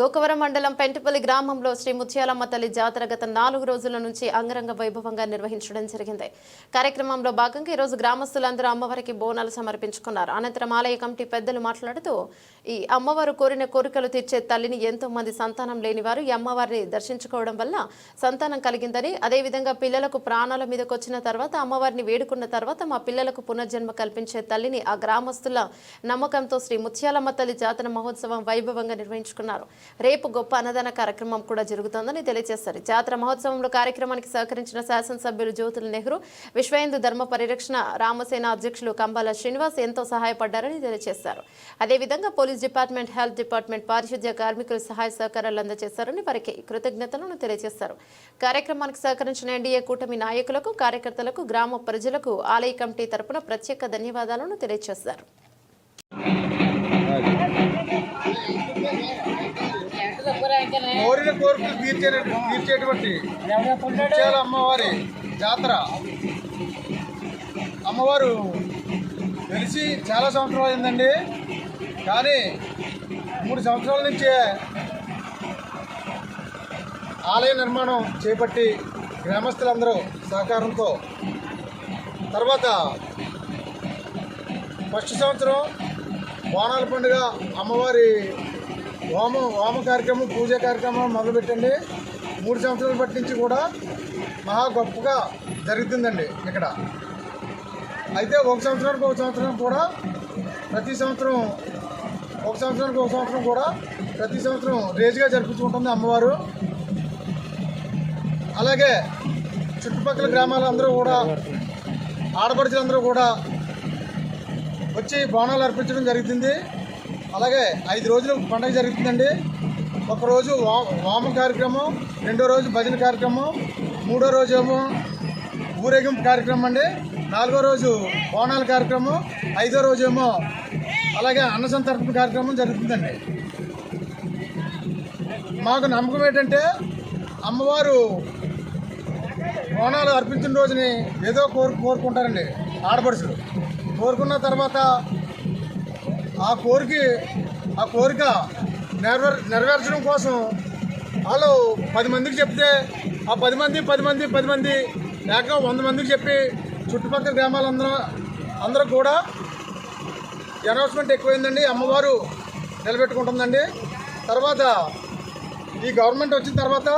గోకవరం మండలం పెంటపల్లి గ్రామంలో శ్రీ ముత్యాలమ్మ తల్లి జాతర గత నాలుగు రోజుల నుంచి అంగరంగ వైభవంగా నిర్వహించడం జరిగింది. కార్యక్రమంలో భాగంగా ఈరోజు గ్రామస్తులందరూ అమ్మవారికి బోనాలు సమర్పించుకున్నారు. అనంతరం ఆలయ కమిటీ పెద్దలు మాట్లాడుతూ ఈ అమ్మవారు కోరిన కోరికలు తీర్చే తల్లిని ఎంతో మంది సంతానం లేని వారు ఈ అమ్మవారిని దర్శించుకోవడం వల్ల సంతానం కలిగిందని అదేవిధంగా పిల్లలకు ప్రాణాల మీదకు వచ్చిన తర్వాత అమ్మవారిని వేడుకున్న తర్వాత మా పిల్లలకు పునర్జన్మ కల్పించే తల్లిని ఆ గ్రామస్తుల నమ్మకంతో శ్రీ ముత్యాలమ్మ తల్లి జాతర మహోత్సవం వైభవంగా నిర్వహించుకున్నారు. రేపు గొప్ప అన్నదాన కార్యక్రమం కూడా జరుగుతోందని తెలియజేశారు. జాతర మహోత్సవంలో కార్యక్రమానికి సహకరించిన శాసనసభ్యులు జ్యోతుల నెహ్రూ విశ్వహిందు ధర్మ పరిరక్షణ రామసేన అధ్యక్షులు కంబాల శ్రీనివాస్ ఎంతో సహాయపడ్డారని తెలియజేశారు. అదేవిధంగా పోలీస్ డిపార్ట్మెంట్ హెల్త్ డిపార్ట్మెంట్ పారిశుద్ధ్య కార్మికులు సహాయ సహకారాలు అందజేశారని వారికి కృతజ్ఞతలను తెలియజేశారు. కార్యక్రమానికి సహకరించిన ఎన్డీఏ కూటమి నాయకులకు కార్యకర్తలకు గ్రామ ప్రజలకు ఆలయ కమిటీ తరపున ప్రత్యేక ధన్యవాదాలను తెలియజేశారు. కోరిన కోరికలు తీర్చే తీర్చేటువంటి ముత్యాల అమ్మవారి జాతర. అమ్మవారు తెలిసి చాలా సంవత్సరాలు అయిందండి. కానీ మూడు సంవత్సరాల నుంచే ఆలయ నిర్మాణం చేపట్టి గ్రామస్తులందరూ సహకారంతో తర్వాత ఫస్ట్ సంవత్సరం బోనాల పండుగ అమ్మవారి హోమం హోమ కార్యక్రమం పూజ కార్యక్రమం మొదలుపెట్టండి. మూడు సంవత్సరాల బట్టి నుంచి కూడా మహా గొప్పగా జరుగుతుందండి ఇక్కడ. అయితే ఒక సంవత్సరానికి ఒక సంవత్సరం కూడా ప్రతి సంవత్సరం ఒక సంవత్సరానికి ఒక సంవత్సరం కూడా ప్రతి సంవత్సరం రేజుగా జరిపించుకుంటుంది అమ్మవారు. అలాగే చుట్టుపక్కల గ్రామాలందరూ కూడా ఆడపడుచులందరూ కూడా వచ్చి బోనాలు అర్పించడం జరుగుతుంది. అలాగే ఐదు రోజులు పండుగ జరుగుతుందండి. ఒకరోజు వా- వామ కార్యక్రమం రెండో రోజు భజన కార్యక్రమం మూడో రోజు ఏమో ఊరేగింపు కార్యక్రమం అండి. నాలుగో రోజు బోనాల కార్యక్రమం ఐదో రోజు ఏమో అలాగే అన్న సంతర్పణ కార్యక్రమం జరుగుతుందండి. మాకు నమ్మకం ఏంటంటే అమ్మవారు బోనాలు అర్పించిన రోజుని ఏదో కోరు కోరుకుంటారండి ఆడపడుచులు. కోరుకున్న తర్వాత ఆ కోరిక ఆ కోరిక నెరవేర్ నెరవేర్చడం కోసం వాళ్ళు పది మందికి చెప్తే ఆ పది మంది పది మంది పది మంది లేక వంద మందికి చెప్పి చుట్టుపక్కల గ్రామాలందరూ అందరూ కూడా అనౌన్స్మెంట్ ఎక్కువైందండి. అమ్మవారు నిలబెట్టుకుంటుందండి. తర్వాత ఈ గవర్నమెంట్ వచ్చిన తర్వాత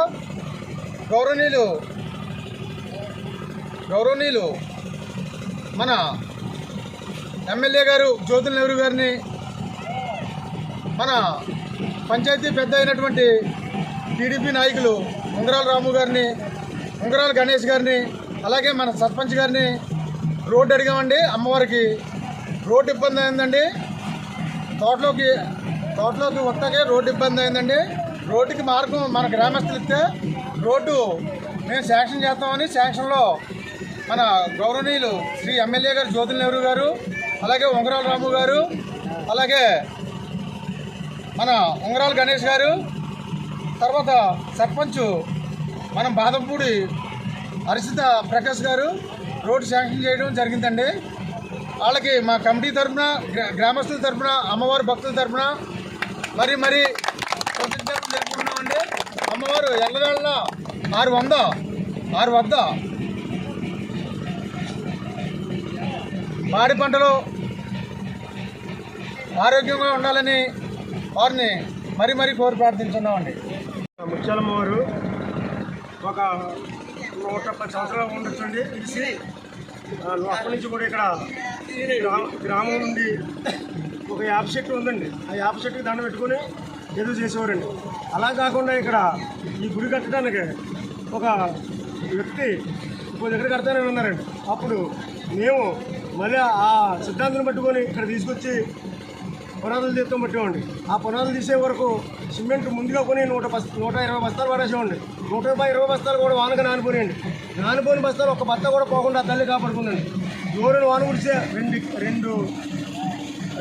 గౌరవనీయులు గౌరవనీయులు మన ఎమ్మెల్యే గారు జ్యోతుల నెహ్రూ గారిని మన పంచాయతీ పెద్ద అయినటువంటి టీడీపీ నాయకులు ఉంగరాల రాము గారిని ఉంగరాల గణేష్ గారిని అలాగే మన సర్పంచ్ గారిని రోడ్డు అడిగామండి. అమ్మవారికి రోడ్డు ఇబ్బంది అయిందండి. తోటలోకి తోటలోకి వస్తాకే రోడ్డు ఇబ్బంది అయిందండి. రోడ్డుకి మార్గం మన గ్రామస్తులు ఇస్తే రోడ్డు మేము శాంక్షన్ చేస్తామని శాంక్షన్లో మన గౌరవనీయులు శ్రీ ఎమ్మెల్యే గారు జ్యోతి నెహ్రూ గారు అలాగే ఉంగరాల రాము గారు అలాగే మన ఉంగరాల గణేష్ గారు తర్వాత సర్పంచ్ మనం బాదంపూడి హర్షిత ప్రకాష్ గారు రోడ్డు శాంక్షన్ చేయడం జరిగిందండి. వాళ్ళకి మా కమిటీ తరఫున గ్రామస్తుల తరఫున అమ్మవారి భక్తుల తరఫున మరి మరి కృతజ్ఞతలు అమ్మవారు ఎల్లవేళ్ళ ఆరు వంద ఆరు వద్ద పాడి పంటలు ఆరోగ్యంగా ఉండాలని వారిని మరి మరీ కోరి ప్రార్థించున్నామండి. ముత్యాలమ్మ వారు ఒక నూట పది సంవత్సరాలు ఉండొచ్చండి. తెలిసి అప్పటి నుంచి కూడా ఇక్కడ గ్రామం నుండి ఒక యాప చెట్టు ఉందండి. ఆ యాప చెట్టుకి దండ పెట్టుకొని ఎదురు చేసేవారండి. అలా కాకుండా ఇక్కడ ఈ గుడి కట్టడానికి ఒక వ్యక్తి ఇంకో దగ్గర కడతానని ఉన్నారండి అప్పుడు మేము మళ్ళీ ఆ సిద్ధాంతం పట్టుకొని ఇక్కడ తీసుకొచ్చి పునాదులు తీస్తాం పట్టేవండి ఆ పునాదులు తీసే వరకు సిమెంట్ ముందుగా కొని నూట బస్ నూట ఇరవై బస్తాలు పడేసేవండి నూట ఇరవై ఇరవై బస్తాలు కూడా వానగా నానిపోయాయండి నానిపోయిన బస్తాలు ఒక బత్త కూడా పోకుండా తల్లి కాపాడుకుందండి. దూరం వాన కుడిసే రెండు రెండు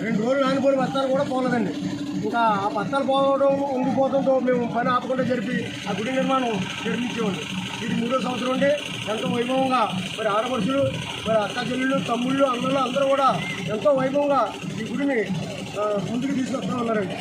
రెండు రోజులు నానిపోయిన బస్తాలు కూడా పోలేదండి. ఇంకా ఆ బస్తాలు పోవడం ఉండిపోవడంతో మేము పని ఆపకుండా జరిపి ఆ గుడి నిర్మాణం నిర్మించేవాడి ఇది మూడో సంవత్సరం ఉండి ఎంతో వైభవంగా మరి ఆడపడుచులు మరి అక్క చెల్లెళ్ళు తమ్ముళ్ళు అన్నలు అందరూ కూడా ఎంతో వైభవంగా ఈ గుడిని ముందుకు తీసుకొస్తా ఉన్నారండి.